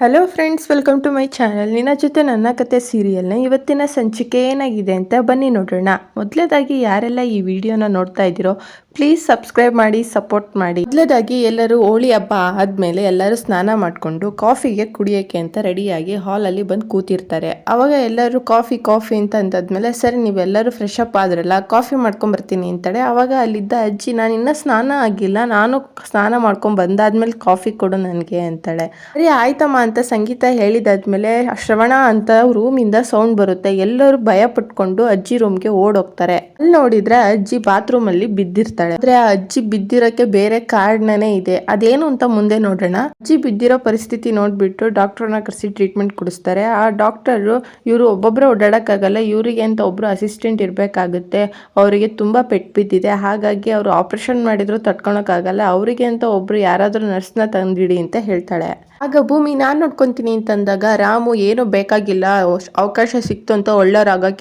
Hello friends welcome to my channel ನಿನ್ನ ಜೊತೆ ನನ್ನ ಕತೆ ಸೀರಿಯಲ್ನ ಇವತ್ತಿನ ಸಂಚಿಕೆ ಏನಾಗಿದೆ ಅಂತ ಬನ್ನಿ ನೋಡೋಣ. ಮೊದಲೇದಾಗಿ ಯಾರೆಲ್ಲ ಈ ವಿಡಿಯೋನ ನೋಡ್ತಾ ಇದ್ದೀರೋ ಪ್ಲೀಸ್ ಸಬ್ಸ್ಕ್ರೈಬ್ ಮಾಡಿ ಸಪೋರ್ಟ್ ಮಾಡಿ. ಮೊದಲದಾಗಿ ಎಲ್ಲರೂ ಹೋಳಿ ಹಬ್ಬ ಆದಮೇಲೆ ಎಲ್ಲರೂ ಸ್ನಾನ ಮಾಡಿಕೊಂಡು ಕಾಫಿಗೆ ಕುಡಿಯೋಕ್ಕೆ ಅಂತ ರೆಡಿಯಾಗಿ ಹಾಲಲ್ಲಿ ಬಂದು ಕೂತಿರ್ತಾರೆ. ಅವಾಗ ಎಲ್ಲರೂ ಕಾಫಿ ಕಾಫಿ ಅಂತ ಅಂದಾದ್ಮೇಲೆ ಸರಿ ನೀವೆಲ್ಲರೂ ಫ್ರೆಶ್ ಅಪ್ ಆದ್ರಲ್ಲ, ಕಾಫಿ ಮಾಡ್ಕೊಂಬರ್ತೀನಿ ಅಂತಾಳೆ ಅವಾಗ ಅಲ್ಲಿದ್ದ ಅಜ್ಜಿ, ನಾನು ಇನ್ನೂ ಸ್ನಾನ ಆಗಿಲ್ಲ, ನಾನು ಸ್ನಾನ ಮಾಡ್ಕೊಂಡು ಬಂದಾದ್ಮೇಲೆ ಕಾಫಿ ಕೊಡು ನನಗೆ ಅಂತಾಳೆ. ಸರಿ ಆಯ್ತಮ್ಮ ಅಂತ ಸಂಗೀತ ಹೇಳಿದಾದ್ಮೇಲೆ ಶ್ರವಣ ಅಂತ ರೂಮಿಂದ ಸೌಂಡ್ ಬರುತ್ತೆ. ಎಲ್ಲರೂ ಭಯ ಪಟ್ಕೊಂಡು ಅಜ್ಜಿ ರೂಮ್ಗೆ ಓಡೋಗ್ತಾರೆ ಅಲ್ಲಿ ನೋಡಿದ್ರೆ ಅಜ್ಜಿ ಬಾತ್ರೂಮ್ ಅಲ್ಲಿ ಆದ್ರೆ ಆ ಅಜ್ಜಿ ಬಿದ್ದಿರಕ್ಕೆ ಬೇರೆ ಕಾರಣನೇ ಇದೆ. ಅದೇನು ಅಂತ ಮುಂದೆ ನೋಡೋಣ. ಅಜ್ಜಿ ಬಿದ್ದಿರೋ ಪರಿಸ್ಥಿತಿ ನೋಡ್ಬಿಟ್ಟು ಡಾಕ್ಟರ್ನ ಕರೆಸಿ ಟ್ರೀಟ್ಮೆಂಟ್ ಕೊಡಿಸ್ತಾರೆ. ಆ ಡಾಕ್ಟರ್ ಇವರು ಒಬ್ಬೊಬ್ಬರೇ ಓಡಾಡಕ್ಕಾಗಲ್ಲ. ಇವರಿಗೆ ಅಂತ ಒಬ್ರು ಅಸಿಸ್ಟೆಂಟ್ ಇರಬೇಕಾಗುತ್ತೆ. ಅವರಿಗೆ ತುಂಬಾ ಪೆಟ್ಟು ಬಿದ್ದಿದೆ. ಹಾಗಾಗಿ ಅವರು ಆಪರೇಷನ್ ಮಾಡಿದ್ರು, ತಡ್ಕೊಳಕ್ಕಾಗಲ್ಲ. ಅವರಿಗೆ ಅಂತ ಒಬ್ರು ಯಾರಾದರೂ ನರ್ಸ್ನ ತಂದಿಡಿ ಅಂತ ಹೇಳ್ತಾಳೆ. ಆಗ ಭೂಮಿ ನಾನು ನೋಡ್ಕೊಂತೀನಿ ಅಂತಂದಾಗ ರಾಮು ಏನು ಬೇಕಾಗಿಲ್ಲ ಅವ್- ಅವಕಾಶ ಸಿಕ್ತು ಅಂತ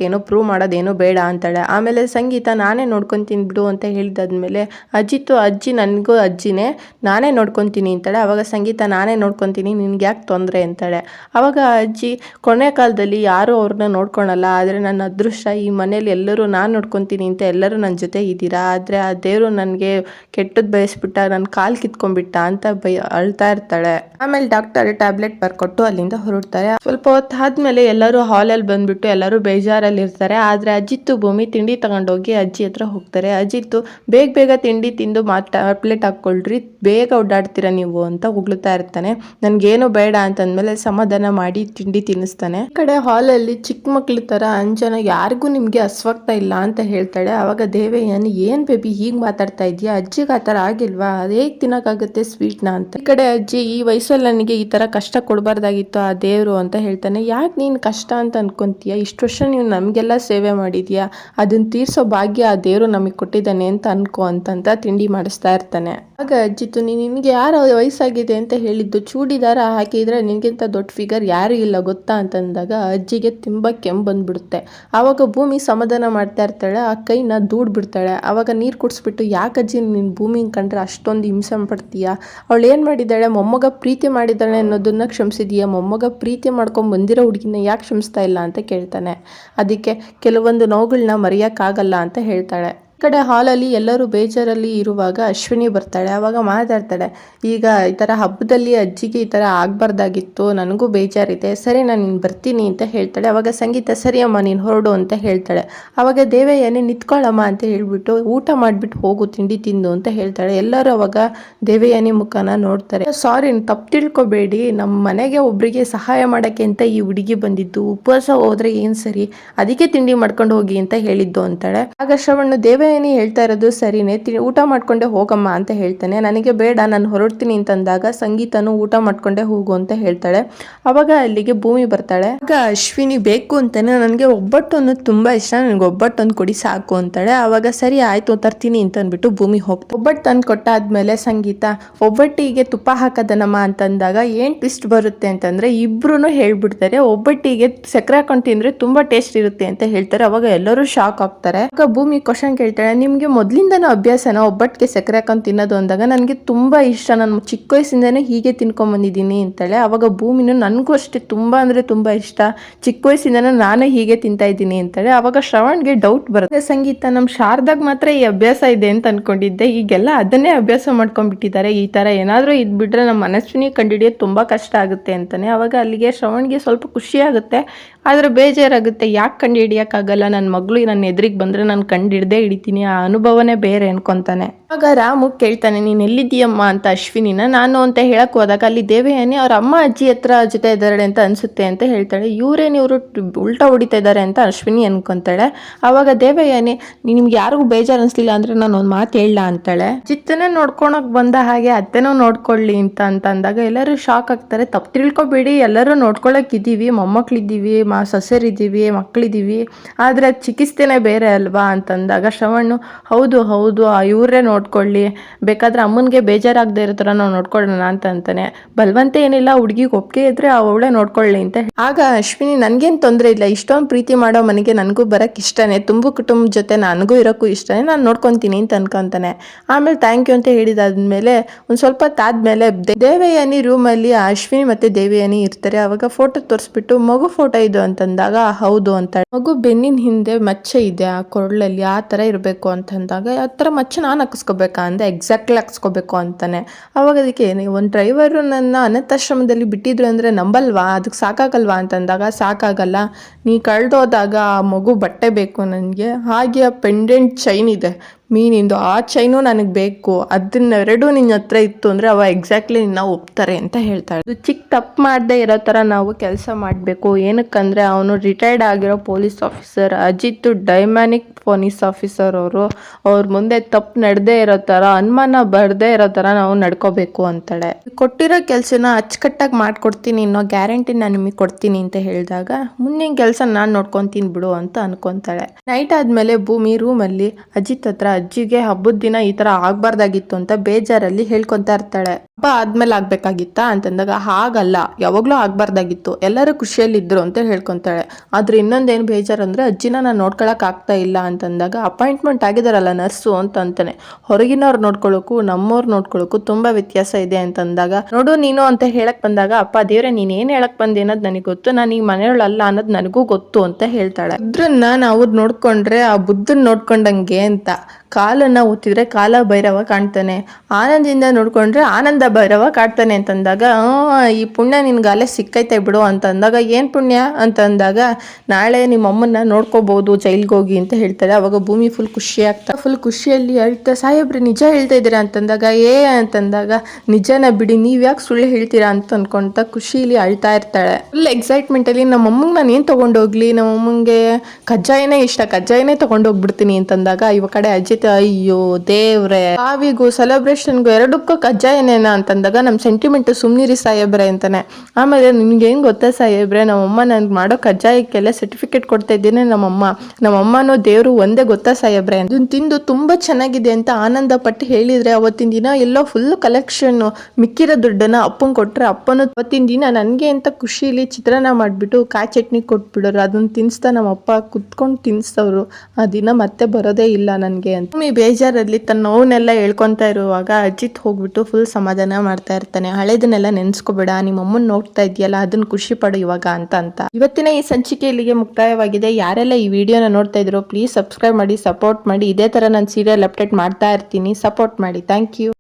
ಏನು ಪ್ರೂವ್ ಮಾಡೋದೇನು ಬೇಡ ಅಂತಾಳೆ. ಆಮೇಲೆ ಸಂಗೀತ ನಾನೇ ನೋಡ್ಕೊಂತೀನಿ ಬಿಡು ಅಂತ ಹೇಳಿದಾದ್ಮೇಲೆ ಅಜ್ಜಿತ್ತು ಅಜ್ಜಿ ನನಗೂ ಅಜ್ಜಿನೇ ನಾನೇ ನೋಡ್ಕೊತೀನಿ ಅಂತಾಳೆ. ಅವಾಗ ಸಂಗೀತ ನಾನೇ ನೋಡ್ಕೊತೀನಿ, ನಿನ್ಗೆ ಯಾಕೆ ತೊಂದರೆ ಅಂತಾಳೆ. ಅವಾಗ ಅಜ್ಜಿ, ಕೊನೆ ಕಾಲದಲ್ಲಿ ಯಾರೂ ಅವ್ರನ್ನ ನೋಡ್ಕೊಳಲ್ಲ, ಆದರೆ ನನ್ನ ಅದೃಷ್ಟ ಈ ಮನೇಲಿ ಎಲ್ಲರೂ ನಾನು ನೋಡ್ಕೊತೀನಿ ಅಂತ ಎಲ್ಲರೂ ನನ್ನ ಜೊತೆ ಇದ್ದೀರಾ? ಆದರೆ ಆ ದೇವರು ನನಗೆ ಕೆಟ್ಟದ್ದು ಬಯಸ್ಬಿಟ್ಟ ನನ್ನ ಕಾಲು ಕಿತ್ಕೊಂಡ್ಬಿಟ್ಟ ಅಂತ ಬೈ ಅಳ್ತಾ ಇರ್ತಾಳೆ. ಆಮೇಲೆ ಡಾಕ್ಟರ್ ಟ್ಯಾಬ್ಲೆಟ್ ಬರ್ಕೊಟ್ಟು ಅಲ್ಲಿಂದ ಹೊರಡ್ತಾರೆ. ಸ್ವಲ್ಪ ಹೊತ್ತು ಆದ್ಮೇಲೆ ಎಲ್ಲರೂ ಅಲ್ಲಿ ಬಂದ್ಬಿಟ್ಟು ಎಲ್ಲರೂ ಬೇಜಾರಲ್ಲಿ ಇರ್ತಾರೆ. ಆದರೆ ಅಜಿತ್ತು ಭೂಮಿ ತಿಂಡಿ ತಗೊಂಡೋಗಿ ಅಜ್ಜಿ ಹತ್ರ ಹೋಗ್ತಾರೆ. ಅಜಿತ್ತು, ಬೇಗ ಬೇಗ ತಿಂಡಿ ತಿಂದು ಮಾ ಟ್ಯಾಬ್ಲೆಟ್ ಹಾಕೊಳ್ರಿ ಬೇಗ ಓಡಾಡ್ತೀರಾ ನೀವು? ಅಂತ ಉಗ್ಳುತ್ತಾ ಇರ್ತಾನೆ. ನನಗೇನು ಬೇಡ ಅಂತಂದ್ಮೇಲೆ ಸಮಾಧಾನ ಮಾಡಿ ತಿಂಡಿ ತಿನ್ನಿಸ್ತಾನೆ. ಈ ಕಡೆ ಅಲ್ಲಿ ಚಿಕ್ಕ ಮಕ್ಳ ತರ ಅಂಜನ ಯಾರಿಗೂ ನಿಮಗೆ ಅಸ್ವಗ್ತ ಇಲ್ಲ ಅಂತ ಹೇಳ್ತಾಳೆ. ಅವಾಗ ದೇವಯ್ಯನ್, ಏನ್ ಬೇಬಿ ಹೀಗೆ ಮಾತಾಡ್ತಾ ಇದೀಯಾ? ಅಜ್ಜಿಗೆ ಆ ಆಗಿಲ್ವಾ? ಅದೇ ಹೇಗೆ ತಿನ್ನೋಕ್ಕಾಗುತ್ತೆ ಸ್ವೀಟ್ನ ಅಂತ. ಈ ಕಡೆ ಅಜ್ಜಿ, ಈ ವಯಸ್ಸಲ್ಲಿ ನನಗೆ ಈ ಥರ ಕಷ್ಟ ಕೊಡಬಾರ್ದಾಗಿತ್ತು ಆ ದೇವರು ಅಂತ ಹೇಳ್ತಾನೆ, ಯಾಕೆ ನೀನು ಕಷ್ಟ ಅಂತ ಅನ್ಕೊಂತೀಯ? ಇಷ್ಟು ವರ್ಷ ನೀವು ನಮಗೆಲ್ಲ ಸೇವೆ ಮಾಡಿದ್ಯಾ? ಅದನ್ನ ತೀರಿಸೋ ಭಾಗ್ಯ ಆ ದೇವರು ನಮಗೆ ಕೊಟ್ಟಿದ್ದಾನೆ ಅಂತ ಅನ್ಕೋ ಅಂತಂತ ತಿಂಡಿ ಮಾಡಿಸ್ತಾ ಇರ್ತಾನೆ. ಆಗ ಅಜ್ಜಿತು ನೀನು ನಿನಗೆ ಯಾರು ವಯಸ್ಸಾಗಿದೆ ಅಂತ ಹೇಳಿದ್ದು? ಚೂಡಿದಾರ ಹಾಕಿದ್ರೆ ನಿನಗಿಂತ ದೊಡ್ಡ ಫಿಗರ್ ಯಾರು ಇಲ್ಲ ಗೊತ್ತಾ? ಅಂತಂದಾಗ ಅಜ್ಜಿಗೆ ತುಂಬ ಕೆಮ್ಮು ಬಂದ್ಬಿಡುತ್ತೆ. ಆವಾಗ ಭೂಮಿ ಸಮಾಧಾನ ಮಾಡ್ತಾ ಇರ್ತಾಳೆ, ಆ ಕೈನ ದೂಡ್ ಬಿಡ್ತಾಳೆ ಆವಾಗ ನೀರು ಕುಡಿಸ್ಬಿಟ್ಟು ಯಾಕಜ್ಜಿ ಅಜ್ಜಿ, ನೀನು ಭೂಮಿ ಕಂಡ್ರೆ ಅಷ್ಟೊಂದು ಹಿಂಸೆ ಪಡ್ತೀಯಾ? ಅವಳು ಏನು ಮಾಡಿದ್ದಾಳೆ, ಮೊಮ್ಮಗ ಪ್ರೀತಿ ಮಾಡಿದ್ದಾಳೆ ಅನ್ನೋದನ್ನ ಕ್ಷಮಿಸಿದೀಯ. ಮೊಮ್ಮಗ ಪ್ರೀತಿ ಮಾಡ್ಕೊಂಡು ಬಂದಿರೋ ಹುಡುಗಿನ ಯಾಕೆ ಕ್ಷಮಿಸ್ತಾ ಇಲ್ಲ ಅಂತ ಕೇಳ್ತಾನೆ. ಅದಕ್ಕೆ ಕೆಲವೊಂದು ನೋವುಗಳನ್ನ ಮರೆಯೋಕ್ಕಾಗಲ್ಲ ಅಂತ ಹೇಳ್ತಾಳೆ. ಕಡೆ ಹಾಲಲ್ಲಿ ಎಲ್ಲರೂ ಬೇಜಾರಲ್ಲಿ ಇರುವಾಗ ಅಶ್ವಿನಿ ಬರ್ತಾಳೆ ಆವಾಗ ಮಾತಾಡ್ತಾಳೆ, ಈಗ ಈ ಥರ ಹಬ್ಬದಲ್ಲಿ ಅಜ್ಜಿಗೆ ಈ ಥರ ಆಗಬಾರ್ದಾಗಿತ್ತು, ನನಗೂ ಬೇಜಾರಿದೆ, ಸರಿ ನಾನು ನೀನು ಬರ್ತೀನಿ ಅಂತ ಹೇಳ್ತಾಳೆ, ಅವಾಗ ಸಂಗೀತ ಸರಿ ಅಮ್ಮ ನೀನು ಹೊರಡು ಅಂತ ಹೇಳ್ತಾಳೆ. ಅವಾಗ ದೇವಯ್ಯನೇ ನಿಂತ್ಕೊಳ್ಳಮ್ಮ ಅಂತ ಹೇಳ್ಬಿಟ್ಟು ಊಟ ಮಾಡಿಬಿಟ್ಟು ಹೋಗು, ತಿಂಡಿ ತಿಂದು ಅಂತ ಹೇಳ್ತಾಳೆ. ಎಲ್ಲರೂ ಅವಾಗ ದೇವಯ್ಯನಿ ಮುಖನ ನೋಡ್ತಾರೆ. ಸಾರಿ ತಪ್ಪು ತಿಳ್ಕೊಬೇಡಿ ನಮ್ಮ ಮನೆಗೆ ಒಬ್ಬರಿಗೆ ಸಹಾಯ ಮಾಡೋಕ್ಕೆ ಅಂತ ಈ ಹುಡುಗಿ ಬಂದಿದ್ದು, ಉಪವಾಸ ಹೋದರೆ ಏನು ಸರಿ, ಅದಕ್ಕೆ ತಿಂಡಿ ಮಾಡ್ಕೊಂಡು ಹೋಗಿ ಅಂತ ಹೇಳಿದ್ದು ಅಂತಾಳೆ. ಆಗ ಶ್ರವಣ್ಣು ದೇವಯಾನಿ ಹೇಳ್ತಾ ಇರೋದು ಸರಿನೇ. ತಿ- ಊಟ ಮಾಡ್ಕೊಂಡೆ ಹೋಗಮ್ಮ ಅಂತ ಹೇಳ್ತಾನೆ. ನನಗೆ ಬೇಡ, ನಾನು ಹೊರಡ್ತೀನಿ ಅಂತಂದಾಗ ಸಂಗೀತನು ಊಟ ಮಾಡ್ಕೊಂಡೆ ಹೋಗು ಅಂತ ಹೇಳ್ತಾಳೆ. ಅವಾಗ ಅಲ್ಲಿಗೆ ಭೂಮಿ ಬರ್ತಾಳೆ. ಆಗ ಅಶ್ವಿನಿ ಬೇಕು ಅಂತಾನೆ, ನನಗೆ ಒಬ್ಬಟ್ಟು ಅನ್ನೋದು ತುಂಬಾ ಇಷ್ಟ, ನನಗೆ ಒಬ್ಬಟ್ಟು ಒಂದು ಕೊಡಿ ಸಾಕು ಅಂತಾಳೆ. ಅವಾಗ ಸರಿ, ಆಯ್ತು, ತರ್ತೀನಿ ಅಂತ ಅಂದ್ಬಿಟ್ಟು ಭೂಮಿ ಹೋಗ್ತಾ ಒಬ್ಬಟ್ಟು ತಂದು ಕೊಟ್ಟಾದ್ಮೇಲೆ ಸಂಗೀತ, ಒಬ್ಬಟ್ಟಿಗೆ ತುಪ್ಪ ಹಾಕದನಮ್ಮ ಅಂತಂದಾಗ ಏನ್ ಟ್ವಿಸ್ಟ್ ಬರುತ್ತೆ ಅಂತಂದ್ರೆ ಇಬ್ರುನು ಹೇಳ್ಬಿಡ್ತಾರೆ. ಒಬ್ಬಟ್ಟಿಗೆ ಸಕ್ಕರೆ ಹಾಕೊಂಡು ತಿಂದರೆ ತುಂಬಾ ಟೇಸ್ಟ್ ಇರುತ್ತೆ ಅಂತ ಹೇಳ್ತಾರೆ. ಅವಾಗ ಎಲ್ಲರೂ ಶಾಕ್ ಆಗ್ತಾರೆ. ಆಗ ಭೂಮಿ ಕ್ವಶನ್ ಕೇಳ್ತಾಳೆ ನಿಮಗೆ ಮೊದಲಿಂದನೂ ಅಭ್ಯಾಸನ? ಒಬ್ಬಟ್ಟಿಗೆ ಸಕ್ಕರೆ ಹಾಕೊಂಡು ತಿನ್ನೋದು ಅಂದಾಗ ನನಗೆ ತುಂಬ ಇಷ್ಟ. ನಾನು ಚಿಕ್ಕ ವಯಸ್ಸಿಂದನೇ ಹೀಗೆ ತಿನ್ಕೊಂಬಂದಿದ್ದೀನಿ ಅಂತಾಳೆ ಅವಾಗ ಭೂಮಿನೂ ನನಗೂ ಅಷ್ಟೇ ತುಂಬ ಅಂದರೆ ತುಂಬ ಇಷ್ಟ. ಚಿಕ್ಕ ವಯಸ್ಸಿಂದನೂ ನಾನೇ ಹೀಗೆ ತಿಂತಾ ಇದ್ದೀನಿ ಅಂತಾಳೆ ಆವಾಗ ಶ್ರವಣ್ಗೆ ಡೌಟ್ ಬರುತ್ತೆ. ಸಂಗೀತ ನಮ್ಮ ಶಾರದಾಗ ಮಾತ್ರ ಈ ಅಭ್ಯಾಸ ಇದೆ ಅಂತ ಅಂದ್ಕೊಂಡಿದ್ದೆ ಈಗೆಲ್ಲ ಅದನ್ನೇ ಅಭ್ಯಾಸ ಮಾಡ್ಕೊಂಡ್ಬಿಟ್ಟಿದ್ದಾರೆ. ಈ ಥರ ಏನಾದರೂ ಇದ್ಬಿಟ್ರೆ ನಮ್ಮ ಮನಸ್ಸಿನ ಕಂಡುಹಿಡಿಯೋದು ತುಂಬ ಕಷ್ಟ ಆಗುತ್ತೆ ಅಂತಲೇ ಅವಾಗ ಅಲ್ಲಿಗೆ ಶ್ರವಣ್ಗೆ ಸ್ವಲ್ಪ ಖುಷಿ ಆಗುತ್ತೆ. ಆದ್ರೆ ಬೇಜಾರಾಗುತ್ತೆ, ಯಾಕೆ ಕಂಡು ಹಿಡಿಯೋಕ್ಕಾಗಲ್ಲ? ನನ್ನ ಮಗಳು ನನ್ನ ಎದುರಿಗೆ ಬಂದ್ರೆ ನಾನು ಕಂಡು ಹಿಡ್ದೇ ಹಿಡಿತೀನಿ, ಆ ಅನುಭವನೇ ಬೇರೆ ಅನ್ಕೊತಾನೆ. ಆಗ ರಾಮು ಕೇಳ್ತಾನೆ, ನೀನು ಎಲ್ಲಿದ್ದೀಯಮ್ಮ? ಅಂತ ಅಶ್ವಿನಿನ. ನಾನು ಅಂತ ಹೇಳಕ್ ಹೋದಾಗ ಅಲ್ಲಿ ದೇವಯಾನಿ ಅವ್ರ ಅಮ್ಮ, ಅಜ್ಜಿ ಹತ್ರ ಜೊತೆ ಇದ್ದಾರೆ ಅಂತ ಅನ್ಸುತ್ತೆ ಅಂತ ಹೇಳ್ತಾಳೆ. ಇವರು ಉಲ್ಟಾ ಹೊಡಿತಾ ಇದ್ದಾರೆ ಅಂತ ಅಶ್ವಿನಿ ಅನ್ಕೊತಾಳೆ. ಆವಾಗ ದೇವಯಾನಿ, ನಿಮ್ಗೆ ಯಾರಿಗೂ ಬೇಜಾರು ಅನಿಸ್ಲಿಲ್ಲ ಅಂದ್ರೆ ನಾನು ಒಂದು ಮಾತು ಹೇಳ ಅಂತಾಳೆ. ಚಿತ್ತನೇ ನೋಡ್ಕೊಳಕ್ ಬಂದ ಹಾಗೆ ಅತ್ತೆನೂ ನೋಡ್ಕೊಳ್ಳಿ ಅಂತ ಅಂತ ಅಂದಾಗ ಎಲ್ಲರೂ ಶಾಕ್ ಆಗ್ತಾರೆ. ತಪ್ಪು ತಿಳ್ಕೊಬೇಡಿ, ಎಲ್ಲರೂ ನೋಡ್ಕೊಳಕ್ ಇದ್ದೀವಿ ಮೊಮ್ಮಕ್ಳಿದ್ದೀವಿ ಸೊಸೆರಿದ್ದೀವಿ, ಮಕ್ಕಳಿದ್ದೀವಿ, ಆದರೆ ಚಿಕಿತ್ಸೆನೇ ಬೇರೆ ಅಲ್ವಾ ಅಂತಂದಾಗ ಶ್ರವಣ್ಣು ಹೌದು ಹೌದು ಇವರೇ ನೋಡ್ಕೊಳ್ಳಿ, ಬೇಕಾದ್ರೆ ಅಮ್ಮನಿಗೆ ಬೇಜಾರಾಗದೇ ಇರೋ ಥರ ನಾವು ನೋಡ್ಕೊಳ್ಳೋಣ ಅಂತ ಅಂತಾನೆ. ಬಲವಂತ ಏನಿಲ್ಲ, ಹುಡುಗಿಗೆ ಒಪ್ಪಿಗೆ ಇದ್ರೆ ಅವಳೇ ನೋಡ್ಕೊಳ್ಳಿ ಅಂತ ಆಗ ಅಶ್ವಿನಿ, ನನಗೇನು ತೊಂದರೆ ಇಲ್ಲ, ಇಷ್ಟೊಂದು ಪ್ರೀತಿ ಮಾಡೋ ಮನೆಗೆ ನನಗೂ ಬರೋಕ್ಕೆ ಇಷ್ಟನೇ, ತುಂಬು ಕುಟುಂಬ ಜೊತೆ ನನಗೂ ಇರೋಕ್ಕೂ ಇಷ್ಟನೇ, ನಾನು ನೋಡ್ಕೊತೀನಿ ಅಂತ ಅನ್ಕೊತಾನೆ. ಆಮೇಲೆ ಥ್ಯಾಂಕ್ ಯು ಅಂತ ಹೇಳಿದಾದ್ಮೇಲೆ ಒಂದು ಸ್ವಲ್ಪ ತಾದ್ಮೇಲೆ ದೇವಯಾನಿ ರೂಮಲ್ಲಿ ಅಶ್ವಿನಿ ಮತ್ತು ದೇವಯಾನಿ ಇರ್ತಾರೆ. ಅವಾಗ ಫೋಟೋ ತೋರಿಸ್ಬಿಟ್ಟು ಮಗು ಫೋಟೋ ಇದು ಅಂತಂದಾಗ, ಹೌದು ಅಂತ ಮಗು ಬೆನ್ನಿನ ಹಿಂದೆ ಮಚ್ಚೆ ಇದೆ, ಆ ಕೊರಳಲ್ಲಿ ಆ ಥರ ಇರಬೇಕು ಅಂತಂದಾಗ, ಆ ಥರ ಮಚ್ಚೆ ನಾನು ಹಾಕಿಸ್ಕೋಬೇಕಾ ಅಂದರೆ ಎಕ್ಸಾಕ್ಟ್ಲಿ ಹಾಕಿಸ್ಕೋಬೇಕು ಅಂತಾನೆ. ಅವಾಗ ಅದಕ್ಕೆ ಒಂದು ಡ್ರೈವರು ನನ್ನ ಅನಾಥಾಶ್ರಮದಲ್ಲಿ ಬಿಟ್ಟಿದ್ರು ಅಂದರೆ ನಂಬಲ್ವಾ? ಅದಕ್ಕೆ ಸಾಕಾಗಲ್ವಾ? ಅಂತಂದಾಗ, ಸಾಕಾಗಲ್ಲ. ನೀ ಕಳೆದೋದಾಗ ಆ ಮಗು ಬಟ್ಟೆ ಬೇಕು ನನಗೆ. ಹಾಗೆ ಆ ಪೆಂಡೆಂಟ್ ಚೈನ್ ಇದೆ. ಮೀನಿಂದು ಆ ಚೈನು ನನಗೆ ಬೇಕು. ಅದನ್ನೆರಡು ನಿನ್ನ ಹತ್ರ ಇತ್ತು ಅಂದರೆ ಅವ ಎಕ್ಸಾಕ್ಟ್ಲಿ ನಿನ್ನ ಒಪ್ತಾರೆ ಅಂತ ಹೇಳ್ತಾಳೆ. ಇದು ಚಿಕ್ಕ ತಪ್ಪು ಮಾಡದೆ ಇರೋ ಥರ ನಾವು ಕೆಲಸ ಮಾಡಬೇಕು. ಏನಕ್ಕಂದರೆ ಅವನು ರಿಟೈರ್ಡ್ ಆಗಿರೋ police officer Ajit dynamic police officer ಅವರು. ಅವ್ರ ಮುಂದೆ ತಪ್ಪು ನಡೆದೇ ಇರೋ ಥರ ಅನುಮಾನ ಬರದೇ ಇರೋ ಥರ ನಾವು ನಡ್ಕೋಬೇಕು ಅಂತಾಳೆ. ಕೊಟ್ಟಿರೋ ಕೆಲಸನ ಅಚ್ಚುಕಟ್ಟಾಗಿ ಮಾಡ್ಕೊಡ್ತೀನಿ ಇನ್ನೋ ಗ್ಯಾರಂಟಿ ನಾನು ನಿಮಗೆ ಕೊಡ್ತೀನಿ ಅಂತ ಹೇಳಿದಾಗ, ಮುಂದಿನ ಕೆಲಸ ನಾನು ನೋಡ್ಕೊತೀನಿ ಬಿಡು ಅಂತ ಅನ್ಕೊಂತಾಳೆ. ನೈಟ್ ಆದಮೇಲೆ ಭೂಮಿ ರೂಮಲ್ಲಿ ಅಜಿತ್ ಹತ್ರ ಅಜ್ಜಿಗೆ ಹಬ್ಬದ ದಿನ ಈ ತರ ಆಗಬಾರ್ದಾಗಿತ್ತು ಅಂತ ಬೇಜಾರಲ್ಲಿ ಹೇಳ್ಕೊತಾ ಇರ್ತಾಳೆ. ಹಬ್ಬ ಆದ್ಮೇಲೆ ಆಗ್ಬೇಕಾಗಿತ್ತಾ ಅಂತಂದಾಗ, ಹಾಗಲ್ಲ, ಯಾವಾಗಲೂ ಆಗಬಾರ್ದಾಗಿತ್ತು. ಎಲ್ಲರೂ ಖುಷಿಯಲ್ಲಿದ್ದರು ಅಂತ ಹೇಳ್ಕೊಂತಾಳೆ. ಆದ್ರೆ ಇನ್ನೊಂದೇನು ಬೇಜಾರು ಅಂದ್ರೆ, ಅಜ್ಜಿನ ನಾನು ನೋಡ್ಕೊಳಕ್ ಆಗ್ತಾ ಇಲ್ಲ, ಅಂತಂದಾಗ, ಅಪಾಯಿಂಟ್ಮೆಂಟ್ ಆಗಿದಾರಲ್ಲ ನರ್ಸು ಅಂತ ಅಂತಾನೆ ಹೊರಗಿನವ್ರು ನೋಡ್ಕೊಳಕು ನಮ್ಮವ್ರು ನೋಡ್ಕೊಳಕು ತುಂಬಾ ವ್ಯತ್ಯಾಸ ಇದೆ ಅಂತಂದಾಗ, ನೋಡು ನೀನು, ಅಂತ ಹೇಳಕ್ ಬಂದಾಗ, ಅಪ್ಪ ದೇವ್ರೆ, ನೀನ್ ಏನ್ ಹೇಳಕ್ ಬಂದೆ ಅನ್ನೋದು ನನಗೆ ಗೊತ್ತು. ನಾನು ಈ ಮನೆಯೊಳಲ್ಲ ಅನ್ನೋದು ನನಗೂ ಗೊತ್ತು, ಅಂತ ಹೇಳ್ತಾಳೆ. ಇದ್ರನ್ನ ನಾವು ನೋಡ್ಕೊಂಡ್ರೆ ಆ ಬುದ್ಧನ್ ನೋಡ್ಕೊಂಡಂಗೆ ಅಂತ. ಕಾಲನ್ನ ಒತ್ತಿದ್ರೆ ಕಾಲ ಭೈರವ ಕಾಣ್ತಾನೆ. ಆನಂದಿಂದ ನೋಡ್ಕೊಂಡ್ರೆ ಆನಂದ ಭೈರವ ಕಾಡ್ತಾನೆ ಅಂತಂದಾಗ "ಆ, ಈ ಪುಣ್ಯ ನಿನ್ಗೆ ಅಲ್ಲೇ ಸಿಕ್ಕೈತೆ ಬಿಡು ಅಂತಂದಾಗ ಏನು ಪುಣ್ಯ? ಅಂತಂದಾಗ ನಾಳೆ ನಿಮ್ಮ ಅಮ್ಮನ್ನ ನೋಡ್ಕೋಬಹುದು ಜೈಲ್ಗೆ ಹೋಗಿ ಅಂತ ಹೇಳ್ತಾರೆ. ಅವಾಗ ಭೂಮಿ ಫುಲ್ ಖುಷಿ ಆಗ್ತಾ ಫುಲ್ ಖುಷಿಯಲ್ಲಿ ಅಳ್ತಾ ಸಾಹೇಬ್ರೆ ನಿಜ ಹೇಳ್ತಾ ಇದ್ದೀರಾ ಅಂತಂದಾಗ ಏ ಅಂತಂದಾಗ ನಿಜನ ಬಿಡಿ ನೀವ್ ಯಾಕೆ ಸುಳ್ಳು ಹೇಳ್ತೀರಾ? ಅಂತ ಅನ್ಕೊಂತ ಖುಷಿಲಿ ಅಳ್ತಾ ಇರ್ತಾಳೆ. ಫುಲ್ ಎಕ್ಸೈಟ್ಮೆಂಟ್ ಅಲ್ಲಿ ನಮ್ಮ ಅಮ್ಮಂಗೆ ನಾನು ಏನು ತಗೊಂಡೋಗ್ಲಿ? ನಮ್ಮ ಅಮ್ಮಂಗೆ ಕಜ್ಜಾಯನೇ ಇಷ್ಟ ಕಜ್ಜಾಯನೇ ತಗೊಂಡೋಗ್ಬಿಡ್ತೀನಿ ಅಂತಂದಾಗ ಇವ ಕಡೆ ಅಜಿತ್ ಅಯ್ಯೋ ದೇವ್ರೆ ಕಾವಿಗೂ ಸೆಲೆಬ್ರೇಷನ್ಗೂ ಎರಡಕ್ಕೂ ಕಜ್ಜಾಯನೇನ? ಅಂತಂದಾಗ ನಮ್ಮ ಸೆಂಟಿಮೆಂಟ್ ಸುಮ್ನಿರಿ ಸಾಹೇಬ್ರೆ ಅಂತಾನೆ. ಆಮೇಲೆ ನಿಮ್ಗೆ ಏನು ಗೊತ್ತಾ ಸಾಹೇಬ್ರೆ ನಮ್ಮಮ್ಮ ನನಗೆ ಮಾಡೋ ಕಜ್ಜಾಯಕ್ಕೆಲ್ಲ ಸರ್ಟಿಫಿಕೇಟ್ ಕೊಡ್ತಾ ಇದ್ದೀನಿ ನಮ್ಮಮ್ಮ ನಮ್ಮಮ್ಮನೋ ದೇವರು ಒಂದೇ ಗೊತ್ತಾ ಸಾಹೇಬ್ರೆ? ಅದನ್ನ ತಿಂದು ತುಂಬಾ ಚೆನ್ನಾಗಿದೆ ಅಂತ ಆನಂದ ಪಟ್ಟು ಹೇಳಿದ್ರೆ ಅವತ್ತಿನ ದಿನ ಎಲ್ಲೋ ಫುಲ್ ಕಲೆಕ್ಷನ್ ಮಿಕ್ಕಿರೋ ದುಡ್ಡನ್ನ ಅಪ್ಪನ ಕೊಟ್ಟರೆ ಅಪ್ಪನು ಅವತ್ತಿನ ದಿನ ನನಗೆ ಅಂತ ಖುಷಿಲಿ ಚಿತ್ರಾನ್ನ ಮಾಡಿಬಿಟ್ಟು ಕಾಯಿ ಚಟ್ನಿ ಕೊಟ್ಬಿಡೋರು. ಅದನ್ನ ತಿನ್ಸ್ತಾ ನಮ್ಮಪ್ಪ ಕುತ್ಕೊಂಡು ತಿನ್ಸ್ತವ್ರು ಆ ದಿನ ಮತ್ತೆ ಬರೋದೇ ಇಲ್ಲ ನನಗೆ ಅಂತ. ಬೇಜಾರಲ್ಲಿ ತನ್ನ ನೋವನ್ನೆಲ್ಲ ಹೇಳ್ಕೊತಾ ಇರುವಾಗ ಅಜಿತ್ ಹೋಗ್ಬಿಟ್ಟು ಫುಲ್ ಸಮಾಧಾನ ಮಾಡ್ತಾ ಇರ್ತಾನೆ. ಹಳೇದನ್ನೆಲ್ಲ ನೆನ್ಸ್ಕೊಬೇಡ, ನಿಮ್ಮ ಅಮ್ಮನ್ ನೋಡ್ತಾ ಇದೆಯಲ್ಲ ಅದನ್ನ ಖುಷಿ ಪಡು ಇವಾಗ ಅಂತ ಅಂತ. ಇವತ್ತಿನ ಈ ಸಂಚಿಕೆ ಇಲ್ಲಿಗೆ ಮುಕ್ತಾಯವಾಗಿದೆ. ಯಾರೆಲ್ಲ ಈ ವಿಡಿಯೋನ ನೋಡ್ತಾ ಇದ್ರು ಪ್ಲೀಸ್ ಸಬ್ಸ್ಕ್ರೈಬ್ ಮಾಡಿ ಸಪೋರ್ಟ್ ಮಾಡಿ. ಇದೇ ತರ ನಾನು ಸೀರಿಯಲ್ ಅಪ್ಡೇಟ್ ಮಾಡ್ತಾ ಇರ್ತೀನಿ. ಸಪೋರ್ಟ್ ಮಾಡಿ. Thank you